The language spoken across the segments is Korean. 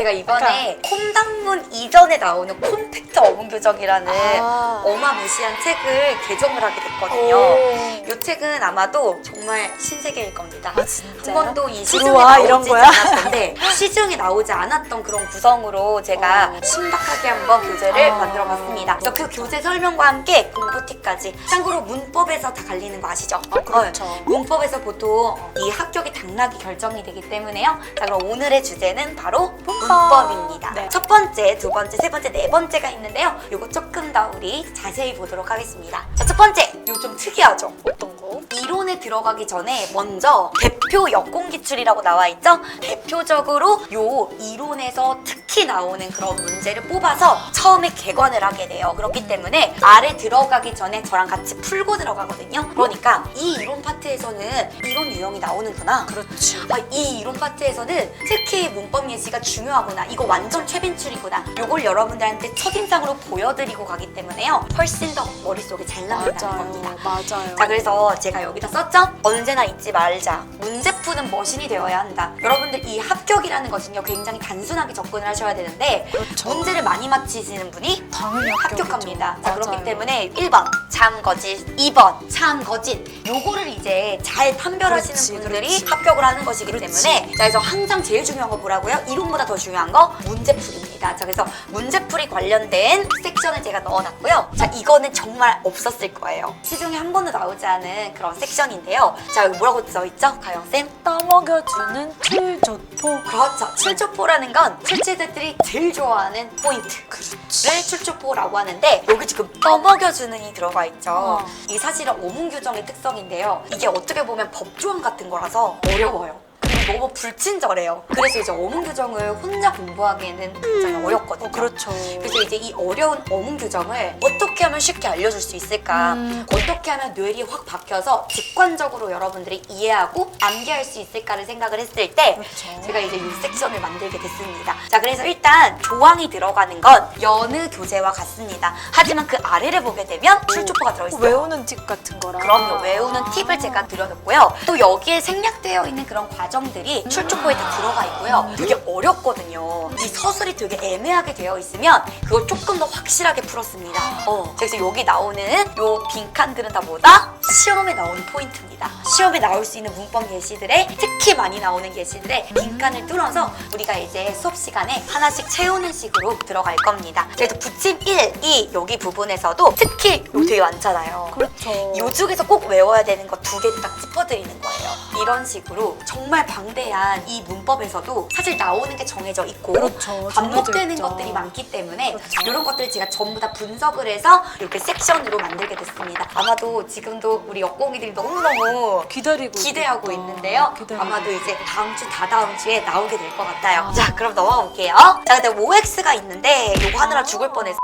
제가 이번에 콩당 문 이전에 나오는 콤팩트 어문 교정이라는 아. 어마무시한 책을 개정을 하게 됐거든요. 오. 이 책은 아마도 정말 신세계일 겁니다. 아? 한 번도 이 시중에 들어와, 나오지 거야? 않았는데 시중에 나오지 않았던 그런 구성으로 제가 어. 신박하게 한번 교재를 아. 만들어봤습니다. 그래서 그 교재 설명과 함께 공부 팁까지 참고로 문법에서 다 갈리는 거 아시죠? 아, 그렇죠. 어, 문법에서 보통 이 합격이 당락이 결정이 되기 때문에요. 자 그럼 오늘의 주제는 바로 문법입니다. 네. 첫 번째, 두 번째, 세 번째, 네 번째가 있는데요. 이거 조금 더 우리 자세히 보도록 하겠습니다. 자, 첫 번째, 이거 좀 특이하죠? 어떤 거? 이론에 들어가기 전에 먼저 대표 역공 기출이라고 나와 있죠? 대표적으로 요 이론에서 특 히 나오는 그런 문제를 뽑아서 처음에 개관을 하게 돼요. 그렇기 때문에 아래 들어가기 전에 저랑 같이 풀고 들어가거든요. 그러니까 이 이론 파트에서는 이런 유형이 나오는구나. 그렇지. 아, 이 이론 파트에서는 특히 문법 예시가 중요하구나. 이거 완전 최빈출이구나. 요걸 여러분들한테 첫인상으로 보여드리고 가기 때문에요. 훨씬 더 머릿속에 잘 남는다는 겁니다. 맞아요. 자 그래서 제가 여기다 썼죠? 언제나 잊지 말자 문제 푸는 머신이 되어야 한다 여러분들 이 합격이라는 것은요 굉장히 단순하게 접근을 하셔야 되는데 그렇죠. 문제를 많이 맞히시는 분이 당연히 합격합니다 자 그렇기. 때문에 1번 참 거짓 2번 참 거짓 요거를 이제 잘 판별하시는 그렇지, 분들이 그렇지. 합격을 하는 것이기 그렇지. 때문에 자 그래서 항상 제일 중요한 거 뭐라고요? 이론보다 더 중요한 거 문제 풀이 입니다 자 그래서 문제풀이 관련된 섹션을 제가 넣어놨고요 자 이거는 정말 없었을 거예요 시중에 한 번도 나오지 않은 그런 섹션인데요 자 여기 뭐라고 써있죠? 가영쌤? 떠먹여주는 칠조포. 그렇죠 출조포라는 건 출제자들이 제일 좋아하는 포인트 그렇지. 를 출조포라고 하는데 여기 지금 떠먹여주는 이 들어가 있죠. 어. 이 사실은 어문 규정의 특성인데요. 이게 어떻게 보면 법조항 같은 거라서 어려워요. 너무 불친절해요. 그래서 이제 어문 규정을 혼자 공부하기에는 굉장히 어렵거든요. 어, 그렇죠. 그래서 이제 이 어려운 어문 규정을 어떻게 하면 쉽게 알려줄 수 있을까? 음. 어떻게 하면 뇌리 확 박혀서 직관적으로 여러분들이 이해하고 암기할 수 있을까를 생각을 했을 때 그렇죠. 제가 이제 이 섹션을 만들게 됐습니다. 자, 그래서 일단 조항이 들어가는 건 여느 교재와 같습니다. 하지만 그 아래를 보게 되면 출조포가 들어있어요. 외우는 팁 같은 거라. 그럼요. 외우는 팁을 제가 드려놓고요. 또 여기에 생략되어 있는 그런 과정들 이 출조포에 다 들어가 있고요. 되게 어렵거든요. 이 서술이 되게 애매하게 되어 있으면 그걸 조금 더 확실하게 풀었습니다. 어, 그래서 여기 나오는 요 빈칸들은 다 뭐다? 시험에 나오는 포인트입니다. 시험에 나올 수 있는 문법 예시들에 특히 많이 나오는 예시들에 빈칸을 뚫어서 우리가 이제 수업 시간에 하나씩 채우는 식으로 들어갈 겁니다. 그래도 부침 1, 2 여기 부분에서도 특히 요 되게 많잖아요. 그렇죠. 요 중에서 꼭 외워야 되는 거 두 개를 딱 짚어드리는 거예요. 이런 식으로 정말 방대한 이 문법에서도 사실 나오 는 게 정해져 있고 그렇죠. 반복되는 정해져 것들이 있죠. 많기 때문에 그렇죠. 이런 것들을 제가 전부 다 분석을 해서 이렇게 섹션으로 만들게 됐습니다. 아마도 지금도 우리 역공이들이 너무너무 기다리고 기대하고 있겠다. 있는데요. 기다리고 아마도 이제 다음 주, 다다음 주에 나오게 될 것 같아요. 아. 자, 그럼 넘어가 볼게요. 자, 근데 OX가 있는데 요거 하느라 아. 죽을 뻔했어.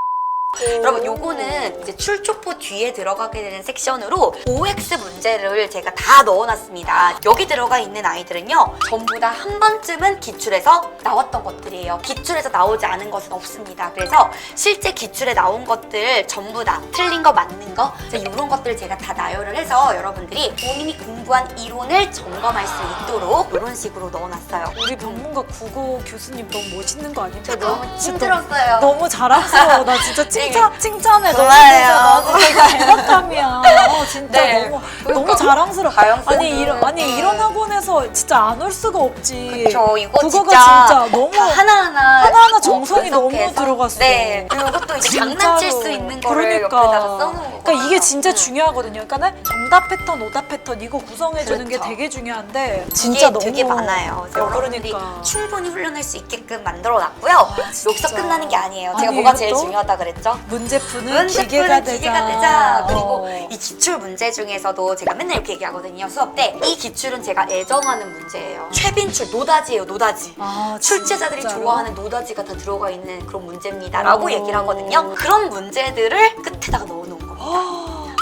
여러분 요거는 이제 출조포 뒤에 들어가게 되는 섹션으로 OX 문제를 제가 다 넣어놨습니다. 여기 들어가 있는 아이들은요 전부 다 한 번쯤은 기출에서 나왔던 것들이에요. 기출에서 나오지 않은 것은 없습니다. 그래서 실제 기출에 나온 것들 전부 다 틀린 거 맞는 거 이런 것들을 제가 다 나열을 해서 여러분들이 본인이 공부한 이론을 점검할 수 있도록 이런 식으로 넣어놨어요. 우리 병문과 국어 교수님 너무 멋있는 거 아닙니까? 저 너무 힘들었어요. 너무 자랑스러워. 나 진짜 칭찬, 칭찬해. 너무. 나도 되게 대박감이야. 어, 진짜 네. 너무, 그러니까 너무 자랑스러워. 가영 쌤도 아니, 이런, 아니, 음. 이런 학원에서 진짜 안 올 수가 없지. 그쵸 이거 국어가 진짜, 진짜 너무 다 하나하나 하나하나 어, 정성이 너무 분석해서. 들어갔어. 네 그리고 이것도 이제 장난칠 수 있는 거를 옆에다가 써놓은 거 그러니까 이게 진짜 중요하거든요. 그러니까 정답 패턴, 오답 패턴 이거 구성해 주는 게 그렇죠. 되게 중요한데 진짜 너무 되게 많아요. 그래서 어, 여러분들이 그러니까. 충분히 훈련할 수 있게끔 만들어 놨고요. 진짜. 여기서 끝나는 게 아니에요. 제가 아니, 뭐가 제일 이것도? 중요하다 그랬죠? 문제 푸는 문제 기계가 푸는 되자. 기계가 되자. 그리고 어. 이기 출 문제 중에서도 제가 맨날 이렇게 얘기하거든요. 수업 때 이 기출은 제가 애정하는 문제예요. 최빈출 노다지예요. 노다지. 아, 출제자들이 진짜로? 좋아하는 노다지가 다 들어가 있는 그런 문제입니다. 라고 어. 얘기를 하거든요. 그런 문제들을 끝에다가 넣어놓은 겁니다.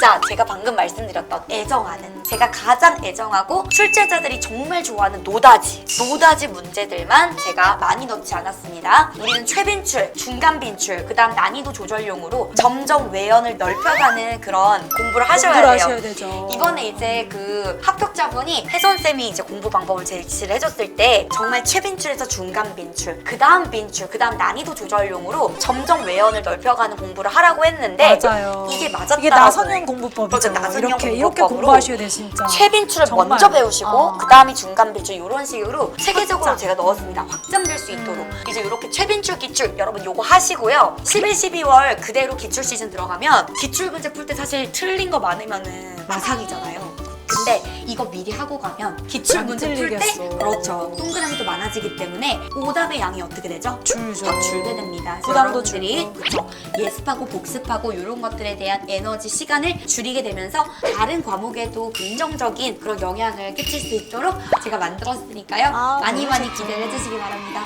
자, 진짜 제가 방금 말씀드렸던 애정하는 제가 가장 애정하고 출제자들이 정말 좋아하는 노다지 노다지 문제들만 제가 많이 넣지 않았습니다. 우리는 최빈출, 중간 빈출, 그 다음 난이도 조절용으로 점점 외연을 넓혀가는 그런 공부를 하셔야 돼요. 하셔야 되죠. 이번에 이제 그 합격자분이 혜선 쌤이 이제 공부 방법을 제시를 해줬을 때 정말 최빈출에서 중간 빈출, 그 다음 빈출, 그 다음 난이도 조절용으로 점점 외연을 넓혀가는 공부를 하라고 했는데 맞아요. 이게 맞았다. 이게 나선형 공부법이죠. 맞아, 나선형 이렇게 이렇게 공부법으로 공부하셔야 돼 진짜. 최빈출을 정말. 먼저 배우시고 어. 그 다음이 중간 빈출 이런 식으로 체계적으로 확장. 제가 넣었습니다. 확장될 수 있도록 음. 이제 이렇게 최빈출 기출 여러분 요거 하시고요. 11, 12월 그대로 기출 시즌 들어가면 기출 문제 풀 때 사실 틀린 거 많으면은 마상이잖아요. 근데 이거 미리 하고 가면 기출 안 문제 풀 때 틀리겠어. 그렇죠 동그라미도 많아지기 때문에 오답의 양이 어떻게 되죠? 줄죠. 더 줄게 됩니다. 그래서 부담도 여러분들이 줄고. 그쵸 예습하고 복습하고 이런 것들에 대한 에너지 시간을 줄이게 되면서 다른 과목에도 긍정적인 그런 영향을 끼칠 수 있도록 제가 만들었으니까요. 아, 많이 너무 많이 좋죠. 기대를 해주시기 바랍니다.